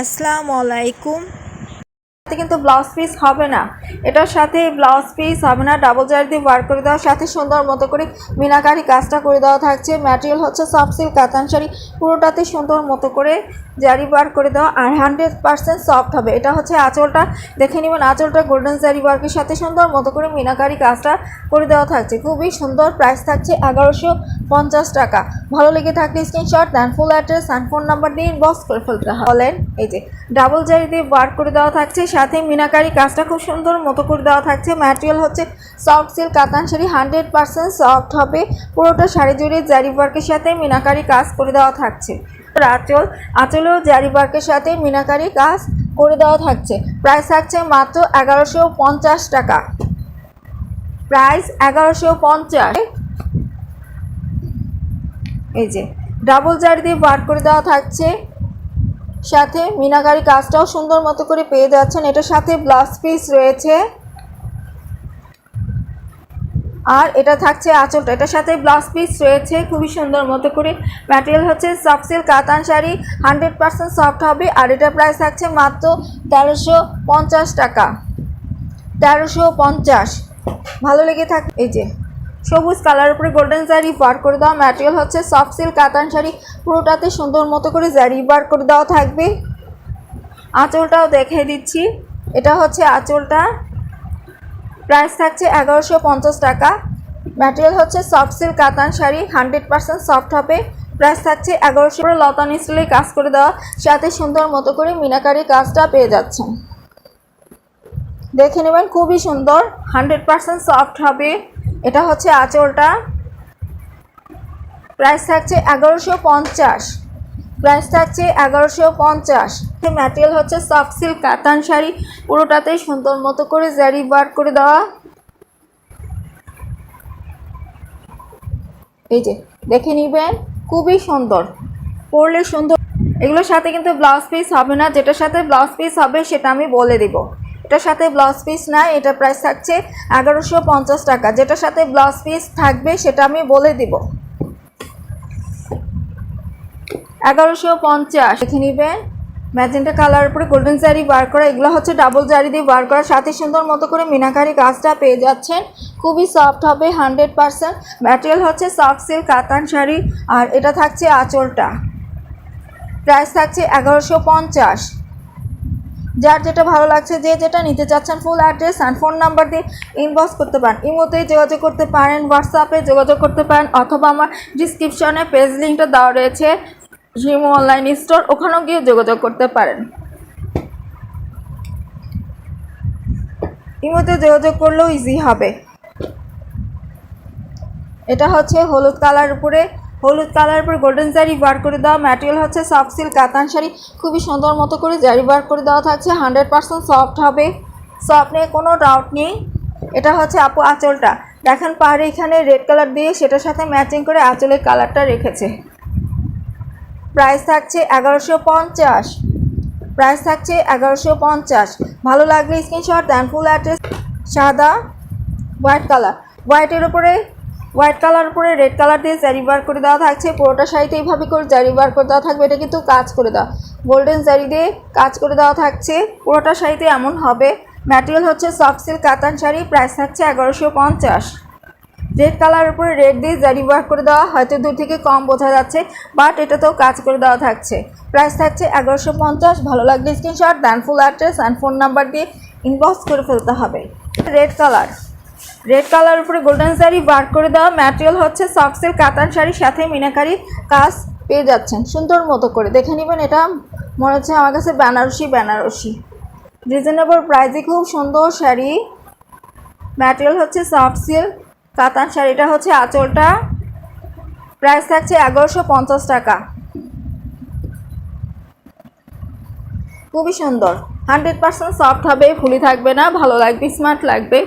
আসসালামু আলাইকুম। সাথে কিন্তু ব্লাউজ পিস হবে না। এটার সাথে ব্লাউজ পিস হবে না ডাবল জার দিয়ে ওয়ার্ক করে দেওয়ার সাথে সুন্দর মতো করে মিনাকারি কাজটা করে দেওয়া থাকছে। ম্যাটেরিয়াল হচ্ছে সফট সিল্ক কাতান শাড়ি পুরোটাতে সুন্দর মতো করে জারি ওয়ার্ক করে দেওয়া আর হান্ড্রেড পার্সেন্ট সফট হবে। এটা হচ্ছে আঁচলটা, দেখে নেবেন আঁচলটা গোল্ডেন জারি ওয়ার্কের সাথে সুন্দর মতো করে মিনাকারি কাজটা করে দেওয়া থাকছে। খুবই সুন্দর প্রাইস থাকছে এগারোশো পঞ্চাশ টাকা। ভালো লেগে থাকলে screenshot then full address and phone number দিয়ে ইনবক্স করে ফেলতে বলেন, এই যে ডাবল জারি দিয়ে ওয়ার্ক করে দেওয়া থাকছে সাথে মিনাকারি কাজটা খুব সুন্দর মতো করে দেওয়া থাকছে। ম্যাটেরিয়াল হচ্ছে সফট সিল্ক কাতান শাড়ি হান্ড্রেড পার্সেন্ট সফট হবে। পুরোটা শাড়ি জুড়ে জারি ওয়ার্কের সাথে মিনাকারি কাজ করে দেওয়া থাকছে। আঁচল, আঁচলেও জারি ওয়ার্কের সাথে মিনাকারি কাজ করে দেওয়া থাকছে। প্রাইস থাকছে মাত্র এগারোশো পঞ্চাশ টাকা। প্রাইস এগারোশো পঞ্চাশ। এই যে ডাবল জারি দিয়ে ওয়ার্ক করে দেওয়া থাকছে। সাথে মিনাকারি কাজটাও সুন্দর মতো করে পেয়ে যাচ্ছেন। এটার সাথে ব্লাউজ পিস রয়েছে। আর এটা থাকছে আঁচলটা। এটার সাথে ব্লাউজ পিস রয়েছে, খুবই সুন্দর মতো করে। ম্যাটেরিয়াল হচ্ছে সফট সিল্ক কাতান শাড়ি হান্ড্রেড পার্সেন্ট সফট হবে। আর এটার প্রাইস থাকছে মাত্র তেরোশো পঞ্চাশ টাকা। তেরোশো পঞ্চাশ। ভালো লেগে থাক এই যে। সবুজ কালার উপরে গোল্ডেন জারি, বার করে দেওয়া ম্যাটেরিয়াল হচ্ছে সফট সিল্ক কাতান শাড়ি, পুরোটাতে সুন্দর মতো করে জারি বার করে দেওয়া থাকবে। আঁচলটাও দেখিয়ে দিচ্ছি। এটা হচ্ছে আঁচলটা। প্রাইস থাকছে এগারোশো পঞ্চাশ টাকা। ম্যাটেরিয়াল হচ্ছে soft silk katan sari hundred percent soft হবে। প্রাইস থাকছে এগারোশো করে লতান স্টিলের কাজ করে দেওয়া। সাথে সুন্দর মতো করে মিনাকারি কাজটা পেয়ে যাচ্ছেন। দেখে নেবেন, খুবই সুন্দর। হান্ড্রেড পার্সেন্ট সফট হবে। এটা হচ্ছে আঁচলটা। প্রাইস থাকছে এগারোশো পঞ্চাশ। প্রাইস থাকছে এগারোশো পঞ্চাশ। ম্যাটেরিয়াল হচ্ছে সফট সিল্ক কাতান শাড়ি। পুরোটাতেই সুন্দর মতো করে জারি বার করে দেওয়া। এই যে, দেখে নিবেন, খুবই সুন্দর। পরলে সুন্দর। এগুলোর সাথে কিন্তু ব্লাউজ পিস হবে না। যেটার সাথে ব্লাউজ পিস হবে সেটা আমি বলে দিব। এটার সাথে ব্লাউজ পিস নাই, এটা প্রাইস থাকছে এগারোশো পঞ্চাশ টাকা। যেটার সাথে ব্লাউজ পিস থাকবে, সেটা আমি বলে দিব। এগারোশো পঞ্চাশ। দেখে নিবেন, ম্যাজেন্টা কালার উপরে গোল্ডেন জারি বার করা, এগুলো হচ্ছে ডাবল জারি দিয়ে বার করা। সাথে সুন্দর মতো করে মিনাকারি কাজটা পেয়ে যাচ্ছেন। খুবই সফট হবে হান্ড্রেড পারসেন্ট ম্যাটেরিয়াল হচ্ছে সফট সিল্ক কাতান শাড়ি, আর এটা থাকছে আঁচলটা। প্রাইস থাকছে এগারোশো পঞ্চাশ। যার যেটা ভালো লাগছে, যে যেটা নিতে চাচ্ছেন full address and phone number দিয়ে ইনবক্স করতে পারেন। ইমোতে যোগাযোগ করতে পারেন হোয়াটসঅ্যাপে যোগাযোগ করতে পারেন, অথবা আমার ডিসক্রিপশনে পেজ লিঙ্কটা দেওয়া রয়েছে জিমো অনলাইন স্টোর ওখানেও গিয়ে যোগাযোগ করতে পারেন। ইমোতে যোগাযোগ করলেও ইজি হবে। এটা হচ্ছে হলুদ কালার উপরে। হলুদ কালার উপরে গোল্ডেন জারি বার করে দেওয়া ম্যাটেরিয়াল হচ্ছে সফট সিল্ক কাতান শাড়ি। খুবই সুন্দর মতো করে জারি বার করে দেওয়া থাকছে হান্ড্রেড পার্সেন্ট সফট হবে। সফট নিয়ে কোনো ডাউট নেই। এটা হচ্ছে আপু আঁচলটা। দেখেন পাহাড়ে এখানে রেড কালার দিয়ে সেটার সাথে ম্যাচিং করে আঁচলের কালারটা রেখেছে। প্রাইস থাকছে এগারোশো পঞ্চাশ। প্রাইস থাকছে এগারোশো পঞ্চাশ। ভালো লাগলে স্ক্রিনশট দেন ফুল অ্যাড্রেস সাদা হোয়াইট কালার হোয়াইটের উপরে হোয়াইট কালার উপরে রেড কালার দিয়ে জারি বার করে দেওয়া থাকছে। পুরোটা শাড়িতে এইভাবে করে জারি বার করে দেওয়া থাকবে। এটা কিন্তু কাজ করে দেওয়া। গোল্ডেন জারি দিয়ে কাজ করে দেওয়া থাকছে। পুরোটা শাড়িতে এমন হবে। ম্যাটেরিয়াল হচ্ছে সফট সিল্ক কাতান শাড়ি। প্রাইস থাকছে এগারোশো পঞ্চাশ। রেড কালার উপরে রেড দিয়ে জারি বার করে দেওয়া। হয়তো দূর থেকে কম বোঝা যাচ্ছে বাট এটাতেও কাজ করে দেওয়া থাকছে। প্রাইস থাকছে এগারোশো পঞ্চাশ। ভালো লাগলে screenshot then full address and phone number দিয়ে ইনবক্স করে ফেলতে হবে। রেড কালার রেড কালার উপরে গোল্ডেন শাড়ি ওয়ার্ক করে দেওয়া ম্যাটেরিয়াল হচ্ছে সিল্ক কাতান শাড়ির সাথে মিনাকারি কাজ পেয়ে যাচ্ছেন। সুন্দর মতো করে। দেখে নেবেন এটা, মনে হচ্ছে আমার কাছে বেনারসি বেনারসি। রিজনেবল প্রাইসে খুব সুন্দর শাড়ি। ম্যাটেরিয়াল হচ্ছে সফট সিল্ক কাতান শাড়িটা হচ্ছে আঁচলটা। প্রাইস থাকছে এগারোশো পঞ্চাশ টাকা। খুবই সুন্দর। হান্ড্রেড পার্সেন্ট সফট হবে, ফুলি থাকবে না, ভালো লাগবে স্মার্ট লাগবে।